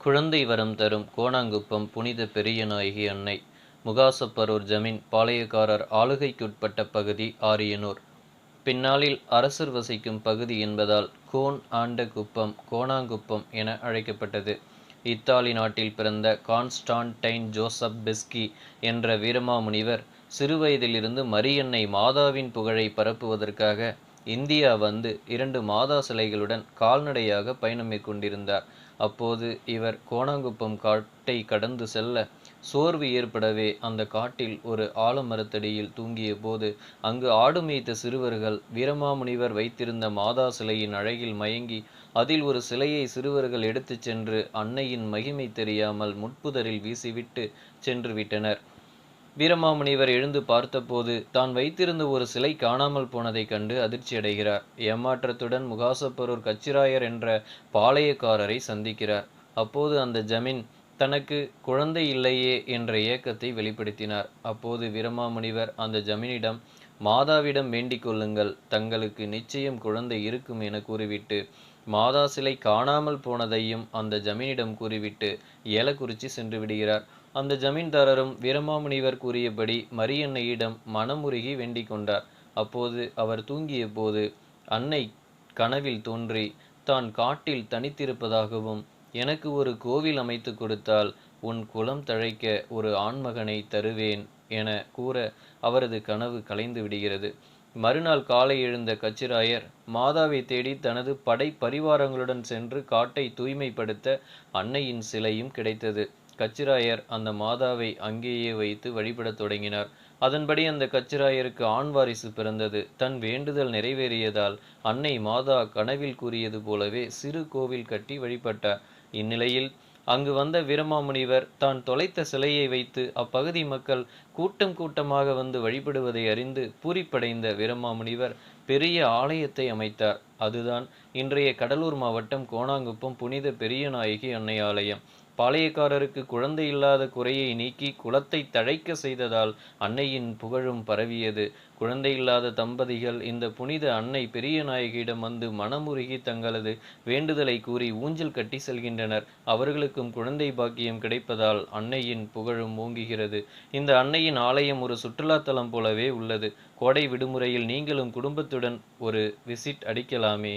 குழந்தை வரம் தரும் கோணாங்குப்பம் புனித பெரியநாயகி அன்னை. முகாசப்பரூர் ஜமீன் பாளையக்காரர் ஆளுகைக்குட்பட்ட பகுதி ஆரியனூர். பின்னாளில் அரசர் வசிக்கும் பகுதி என்பதால் கோன் ஆண்ட குப்பம் கோணாங்குப்பம் என அழைக்கப்பட்டது. இத்தாலி நாட்டில் பிறந்த கான்ஸ்டான்டைன் ஜோசப் பெஸ்கி என்ற வீரமாமுனிவர் சிறுவயதிலிருந்து மரியன்னை மாதாவின் புகழை பரப்புவதற்காக இந்தியா வந்து இரண்டு மாதா சிலைகளுடன் கால்நடையாக பயணம் மேற்கொண்டிருந்தார் அப்போது இவர் கோணாங்குப்பம் காட்டை கடந்து செல்ல சோர்வு ஏற்படவே அந்த காட்டில் ஒரு ஆலமரத்தடியில் தூங்கிய போது அங்கு ஆடு மேய்த்த சிறுவர்கள் வீரமாமுனிவர் வைத்திருந்த மாதா சிலையின் அழகில் மயங்கி அதில் ஒரு சிலையை சிறுவர்கள் எடுத்துச் சென்று அன்னையின் மகிமை தெரியாமல் முட்புதரில் வீசிவிட்டு சென்று விட்டனர். வீரமாமுனிவர் எழுந்து பார்த்தபோது தான் வைத்திருந்த ஒரு சிலை காணாமல் போனதைக் கண்டு அதிர்ச்சியடைகிறார் ஏமாற்றத்துடன் முகாசப்பரூர் கச்சிராயர் என்ற பாளையக்காரரை சந்திக்கிறார். அப்போது அந்த ஜமீன் தனக்கு குழந்தை இல்லையே என்ற ஏக்கத்தை வெளிப்படுத்தினார். அப்போது வீரமாமுனிவர் அந்த ஜமீனிடம் மாதாவிடம் வேண்டிக் கொள்ளுங்கள். தங்களுக்கு நிச்சயம் குழந்தை இருக்கும் என கூறிவிட்டு மாதா சிலை காணாமல் போனதையும் அந்த ஜமீனிடம் கூறிவிட்டு ஏலக்குறிச்சி சென்று விடுகிறார். அந்த ஜமீன்தாரரும் வீரமாமுனிவர் கூறியபடி மரியன்னையிடம் மனமுருகி வேண்டிக் கொண்டார். அப்போது அவர் தூங்கிய போது அன்னை கனவில் தோன்றி தான் காட்டில் தனித்திருப்பதாகவும் எனக்கு ஒரு கோவில் அமைத்து கொடுத்தால் உன் குலம் தழைக்க ஒரு ஆண்மகனை தருவேன் என கூற அவரது கனவு கலைந்து விடுகிறது. மறுநாள் காலை எழுந்த கச்சிராயர் மாதாவை தேடி தனது படை பரிவாரங்களுடன் சென்று காட்டை தூய்மைப்படுத்த அன்னையின் சிலையும் கிடைத்தது. கச்சிராயர் அந்த மாதாவை அங்கேயே வைத்து வழிபடத் தொடங்கினார். அதன்படி அந்த கச்சிராயருக்கு ஆண் வாரிசு பிறந்தது. தன் வேண்டுதல் நிறைவேறியதால் அன்னை மாதா கனவில் கூறியது போலவே சிறு கோவில் கட்டி வழிபட்டார். இந்நிலையில் அங்கு வந்த வீரமாமுனிவர் தான் தொலைத்த சிலையை வைத்து அப்பகுதி மக்கள் கூட்டம் கூட்டமாக வந்து வழிபடுவதை அறிந்து பூரிப்படைந்த வீரமாமுனிவர் பெரிய ஆலயத்தை அமைத்தார். அதுதான் இன்றைய கடலூர் மாவட்டம் கோணாங்குப்பம் புனித பெரியநாயகி அன்னை ஆலயம். பாளையக்காரருக்கு குழந்தை இல்லாத குறையை நீக்கி குலத்தை தழைக்க செய்ததால் அன்னையின் புகழும் பரவியது. குழந்தை இல்லாத தம்பதிகள் இந்த புனித அன்னை பெரிய நாயகியிடம் வந்து மனமுருகி தங்களது வேண்டுதலை கூறி ஊஞ்சல் கட்டி செல்கின்றனர். அவர்களுக்கும் குழந்தை பாக்கியம் கிடைப்பதால் அன்னையின் புகழும் ஓங்குகிறது. இந்த அன்னையின் ஆலயம் ஒரு சுற்றுலாத்தலம் போலவே உள்ளது. கோடை விடுமுறையில் நீங்களும் குடும்பத்துடன் ஒரு விசிட் அடிக்கலாமே.